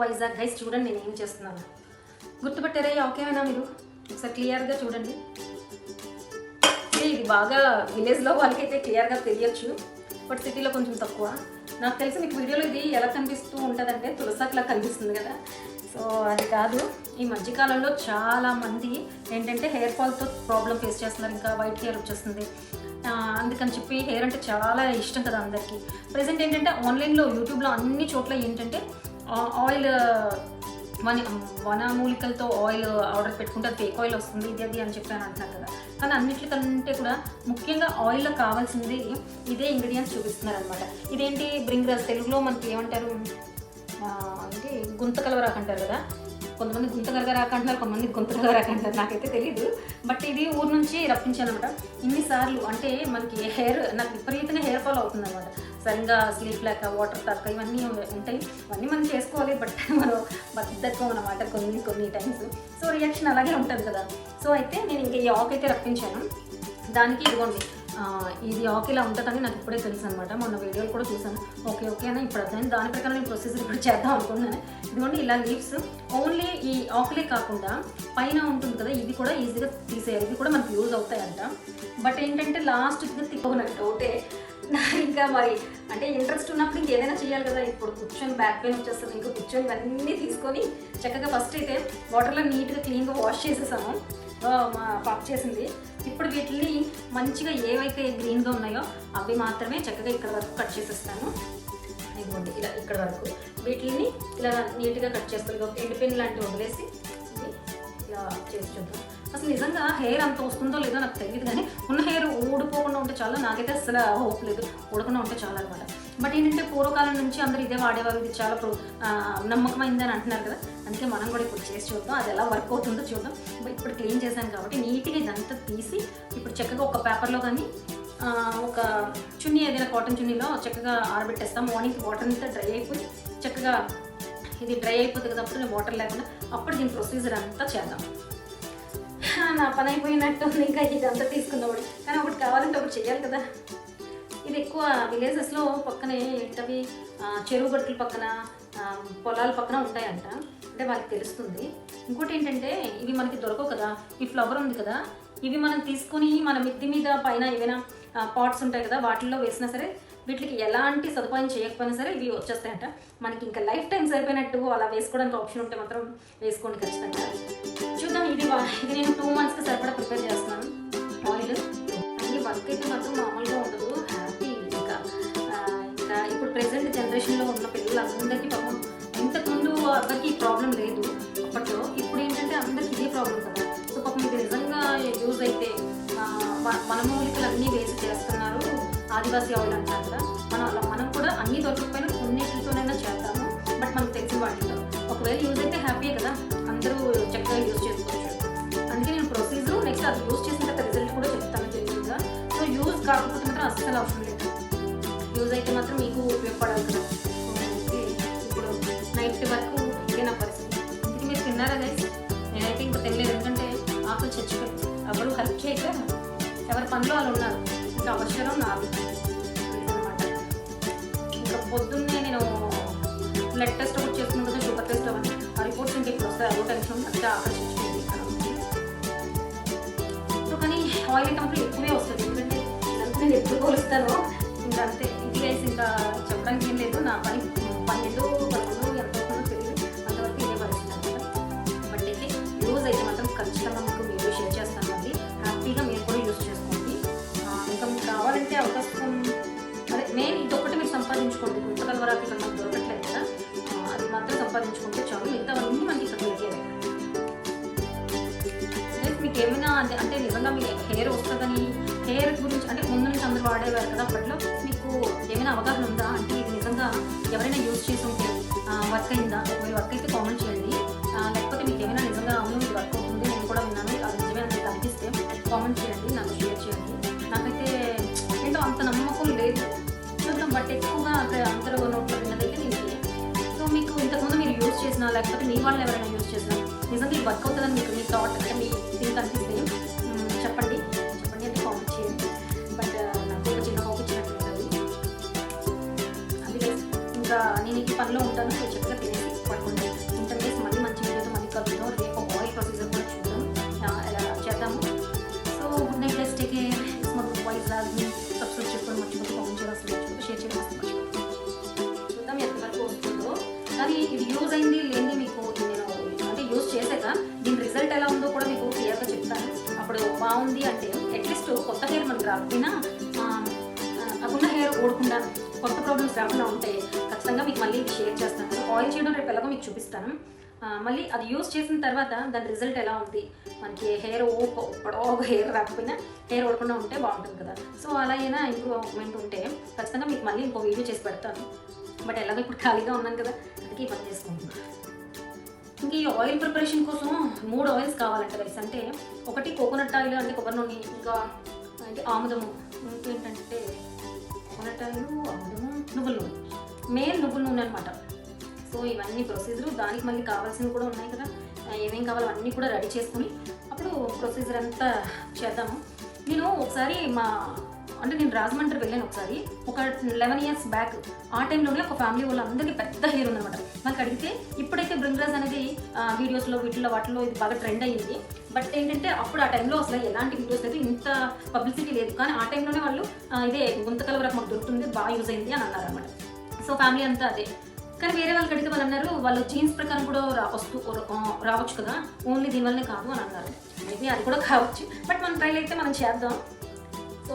Vizag guys చూడండి నేను ఏం చేస్తున్నాను? గుర్తుపట్టారా ఓకేనా మీరు? ఒకసారి క్లియర్గా చూడండి. ఇది బాగా విలేజ్లో వాళ్ళకైతే క్లియర్గా తెలియచ్చు బట్ సిటీలో కొంచెం తక్కువ. నాకు తెలిసి మీకు వీడియోలో ఇది ఎలా కనిపిస్తూ ఉంటుందంటే తులసాకులా కనిపిస్తుంది కదా. సో అది కాదు. ఈ మధ్యకాలంలో చాలా మంది ఏంటంటే హెయిర్ ఫాల్తో ప్రాబ్లం ఫేస్ చేస్తున్నారు ఇంకా వైట్ హెయిర్ వచ్చేస్తుంది. అందుకని చెప్పి హెయిర్ అంటే చాలా ఇష్టం కదా అందరికీ. ప్రజెంట్ ఏంటంటే ఆన్లైన్లో యూట్యూబ్లో అన్ని చోట్ల ఏంటంటే ఆయిల్ మన వనమూలికలతో ఆయిల్ ఆర్డర్ పెట్టుకుంటే అది ఫేక్ ఆయిల్ వస్తుంది ఇది అది అని చెప్పి అని అంటున్నారు కదా. కానీ అన్నిటికంటే కూడా ముఖ్యంగా ఆయిల్లో కావాల్సింది ఇదే ఇంగ్రీడియంట్స్ చూపిస్తున్నారు అనమాట ఇదేంటి? బ్రింగ్ తెలుగులో మనకి ఏమంటారు? అంటే గుంత కలవరాకు అంటారు కదా. కొంతమంది గుంత కలగరాక అంటున్నారు కొంతమంది గుంత కలగరాక అంటారు నాకైతే తెలియదు బట్ ఇది ఊరు నుంచి రప్పించాను అనమాట ఇన్నిసార్లు అంటే మనకి హెయిర్ నాకు విపరీతంగా హెయిర్ ఫాల్ అవుతుంది అనమాట సరిగ్గా స్లీప్ లేక వాటర్ తాక ఇవన్నీ ఉంటాయి. ఇవన్నీ మనం చేసుకోవాలి బట్ మనం బద్దకం అనమాట కొన్ని కొన్ని టైమ్స్. సో రియాక్షన్ అలాగే ఉంటుంది కదా. సో అయితే నేను ఇంకా ఈ ఆక్ అయితే రప్పించాను. దానికి ఇదిగోండి ఇది ఆక్ ఇలా ఉంటుందని నాకు ఇప్పుడే తెలుసు అనమాట మొన్న వీడియోలు కూడా చూసాను ఓకే ఓకే అని ఇప్పుడు అర్థమైంది. దాని ప్రకారం నేను ప్రొసీజర్ ఇప్పుడు చేద్దాం అనుకున్నాను. ఇదిగోండి ఇలా లీవ్స్ ఓన్లీ ఈ ఆకులే కాకుండా పైన ఉంటుంది కదా ఇది కూడా ఈజీగా తీసేయాలి. ఇది కూడా మనకు యూజ్ అవుతాయంట. బట్ ఏంటంటే లాస్ట్ తిప్పనట్టు ఒకటే ఇంకా మరి అంటే ఇంట్రెస్ట్ ఉన్నప్పుడు ఇంకేదైనా చేయాలి కదా. ఇప్పుడు కూర్చొని బ్యాక్ పెయిన్ వచ్చేస్తుంది ఇంకా కూర్చొని ఇవన్నీ తీసుకొని చక్కగా ఫస్ట్ అయితే వాటర్లో నీట్గా క్లీన్గా వాష్ చేసేసాము ఆ, మా పాప చేసింది. ఇప్పుడు వీటిని మంచిగా ఏవైతే గ్రీన్గా ఉన్నాయో అవి మాత్రమే చక్కగా ఇక్కడ వరకు కట్ చేసేస్తాను. ఇదిగోండి ఇలా ఇక్కడ వరకు. వీటిని ఇలా నీట్గా కట్ చేసుకోవాలి ఎండిపోయిన లాంటివి వదిలేసి ఇలా చేసి చూద్దాం. అసలు నిజంగా హెయిర్ అంత వస్తుందో లేదో నాకు తెలియదు కానీ ఉన్న హెయిర్ ఊడిపోకుండా ఉంటే చాలా. నాకైతే అసలు హోప్ లేదు. ఊడకుండా ఉంటే చాలా అనమాట బట్ ఏంటంటే పూర్వకాలం నుంచి అందరూ ఇదే వాడేవారు. ఇది చాలా ప్రో- నమ్మకమైంది అని అంటున్నారు కదా. అందుకే మనం కూడా ఇప్పుడు చేసి చూద్దాం. అది ఎలా వర్క్ అవుతుందో చూద్దాం. ఇప్పుడు క్లీన్ చేశాను కాబట్టి నీట్గా ఇదంతా తీసి ఇప్పుడు చక్కగా ఒక పేపర్లో కానీ ఒక చున్నీ ఏదైనా కాటన్ చున్నీలో చక్కగా ఆరబెట్టేస్తాం. మార్నింగ్ వాటర్ అంతా డ్రై అయిపోయి చక్కగా ఇది డ్రై అయిపోతుంది కదా అప్పుడు వాటర్ లేకుండా అప్పుడు దీని ప్రొసీజర్ అంతా చేద్దాం. నా పని అయిపోయినట్టు ఇంకా ఇదంతా తీసుకున్నప్పుడు కానీ ఒకటి కావాలంటే ఒకటి చేయాలి కదా. ఇది ఎక్కువ విలేజెస్లో పక్కనే ఏంటవి? చెరువు గట్టుల పక్కన పొలాల పక్కన ఉంటాయంట. అంటే వాళ్ళకి తెలుస్తుంది. ఇంకోటి ఏంటంటే ఇవి మనకి దొరకవు కదా. ఈ ఫ్లవర్ ఉంది కదా. ఇవి మనం తీసుకొని మన మిద్ది మీద పైన ఏమైనా పాట్స్ ఉంటాయి కదా వాటిల్లో వేసినా సరే వీటికి ఎలాంటి సదుపాయం చేయకపోయినా సరే ఇవి వచ్చేస్తాయంట. మనకి ఇంకా లైఫ్ టైం సరిపోయినట్టు అలా వేసుకోవడానికి ఆప్షన్ ఉంటే మాత్రం వేసుకోండి ఖచ్చితంగా. చూద్దాం ఇది ఇది నేను టూ మంత్స్కి సరిపడా ప్రిపేర్ చేస్తున్నాను. ఆయిల్ అన్ని వర్క్ అయితే మాత్రం మామూలుగా ఉండదు హ్యాపీ ఇంకా ఇంకా ఇప్పుడు ప్రెసెంట్ జనరేషన్లో ఉన్న పిల్లలందరికీ ఆ, అన్నీ వేసి చేస్తున్నారు. ఆదివాసీ ఆయిల్ అంటారు కదా. మనం అలా మనం కూడా అన్ని దొరకకపోయినా కొన్నిటితోనైనా చేద్దాము. బట్ మనకు తెలిసిన వాటితో ఒకవేళ యూజ్ అయితే హ్యాపీ కదా. అందరూ చక్కగా యూజ్ చేసుకోవచ్చు. అందుకే నేను ప్రొసీజర్ నెక్స్ట్ అది యూజ్ చేసిన తర్వాత రిజల్ట్ కూడా చెప్తాను తెలియదుగా సో యూజ్ కాకపోతే మాత్రం అస్సలు అవసరం లేదు. యూజ్ అయితే మాత్రం మీకు ఉపయోగపడాలి కదా ఇప్పుడు నైట్ వరకు ఇదే నా పరిస్థితి? ఇది మీరు తిన్నారా గైస్ నేనైతే ఇంకా తినలేదు. ఎందుకంటే ఆకులు చచ్చిపోయి ఎవరు హెల్ప్ చేయక ఎవరి పనులు వాళ్ళు ఉన్నారు. ఇంకా అవసరం నాది అనమాట ఇంకా పొద్దున్నే నేను బ్లడ్ టెస్ట్ ఒకటి చేసుకున్నాను కదా షుగర్ టెస్ట్ అవన్నీ. ఆ రిపోర్ట్స్ ఇంటికి వస్తాయి. అదో టెన్షన్ ఉంది. అంతే ఆకర్షించుకుంది సో కానీ ఆయిల్ కంపెనీ ఎక్కువే వస్తుంది. ఎందుకంటే నేను ఎప్పుడు కోలుస్తానో ఇంకా అంతే. ఇది వేసి ఇంకా చెప్పడానికి ఏం లేదు. నా పని సంపాదించుకోండి గుంతకల వరకు ఇక్కడ మనకు దొరకట్లేదు కదా అది మాత్రం సంపాదించుకుంటే చాలు. మిగతావన్నీ మనకి ఇక్కడ దొరికేవి. మీకు ఏమైనా అంటే అంటే నిజంగా మీ హెయిర్ వస్తుందని హెయిర్ గురించి అంటే ముందు నుంచి అందరూ వాడేవారు కదా అప్పట్లో మీకు ఏమైనా అవగాహన ఉందా? అంటే ఇది నిజంగా ఎవరైనా యూజ్ చేసి ఉంటే వర్క్ అయిందా? మీరు వర్క్ అయితే కామెంట్ చేయండి. లేకపోతే మీకు ఏమైనా నిజంగా అవును ఇది వర్క్ అవుతుంది నేను కూడా విన్నాను అది నిజమే అనిపిస్తే కామెంట్ చేయండి. బట్ ఎక్కువగా అక్కడ అందరూ నోట్లో నేను సో మీకు ఇంతకుముందు మీరు యూజ్ చేసినా లేకపోతే మీ వాళ్ళు ఎవరైనా యూజ్ చేసినా నిజంగా ఇది వర్క్ అవుతుందని మీకు మీ థాట్ అంటే మీ థింక్ అనిపిస్తే చెప్పండి. చెప్పండి అంటే కామెంట్ చేయండి. బట్ నాకు ఒక చిన్న హోప్ ఇచ్చినట్టు అది అది ఇంకా నేను ఈ పనిలో ఉంటాను. ఇది యూజ్ అయింది లేని మీకు? నేను అంటే యూజ్ చేశాక దీని రిజల్ట్ ఎలా ఉందో కూడా మీకు క్లియర్గా చెప్తాను. అప్పుడు బాగుంది అంటే అట్లీస్ట్ కొత్త హెయిర్ మనకి రాకపోయినా ఆ, ఉన్న హెయిర్ ఓడకుండా కొత్త ప్రాబ్లమ్స్ రాకుండా ఉంటే ఖచ్చితంగా మీకు మళ్ళీ షేర్ చేస్తాను. ఆయిల్ చేయడం రేపు ఎలాగో మీకు చూపిస్తాను. మళ్ళీ అది యూజ్ చేసిన తర్వాత దాని రిజల్ట్ ఎలా ఉంది? మనకి హెయిర్ పొడవు హెయిర్ రాకపోయినా హెయిర్ ఓడకుండా ఉంటే బాగుంటుంది కదా. సో అలా అయినా ఇంప్రూవ్మెంట్ ఉంటే ఖచ్చితంగా మీకు మళ్ళీ ఇంకో వీడియో చేసి పెడతాను. బట్ ఎలాగో ఇప్పుడు ఖాళీగా ఉన్నాను కదా. కి ఈ చేసుకుంటున్నాను ఇంకా ఈ ఆయిల్ ప్రిపరేషన్ కోసం మూడు ఆయిల్స్ కావాలంట గైస్ అంటే ఒకటి కోకోనట్ ఆయిల్ అంటే కొబ్బరి నూనె ఇంకా అంటే ఆముదము. ఇంకేంటంటే కోకోనట్ ఆయిల్ ఆముదము నువ్వుల నూనె. మెయిన్ నువ్వుల నూనె అనమాట సో ఇవన్నీ ప్రొసీజర్ దానికి మళ్ళీ కావాల్సినవి కూడా ఉన్నాయి కదా. ఏమేం కావాలో అన్నీ కూడా రెడీ చేసుకుని అప్పుడు ప్రొసీజర్ అంతా చేద్దాము. నేను ఒకసారి మా అంటే నేను రాజమండ్రి వెళ్ళాను ఒకసారి. ఒక లెవెన్ ఇయర్స్ బ్యాక్ ఆ టైంలోనే ఒక ఫ్యామిలీ వాళ్ళందరికీ పెద్ద హెయిర్ ఉందన్నమాట మనకి అడిగితే ఇప్పుడైతే బృంగరాజ్ అనేది వీడియోస్లో వీటిలో వాటిలో ఇది బాగా ట్రెండ్ అయ్యింది. బట్ ఏంటంటే అప్పుడు ఆ టైంలో అసలు ఎలాంటి వీడియోస్ లేదు ఇంత పబ్లిసిటీ లేదు. కానీ ఆ టైంలోనే వాళ్ళు ఇదే గుంతకల వరకు మాకు దొరుకుతుంది బాగా యూజ్ అయింది అని అన్నారు అనమాట సో ఫ్యామిలీ అంతా అదే. కానీ వేరే వాళ్ళకి అడిగితే వాళ్ళు అన్నారు వాళ్ళు జీన్స్ ప్రకారం కూడా రా వస్తూ రావచ్చు కదా. ఓన్లీ దీనివల్లనే కాదు అని అన్నారు. మేబీ అది కూడా కావచ్చు. బట్ మనం ట్రైల్ అయితే మనం చేద్దాం. సో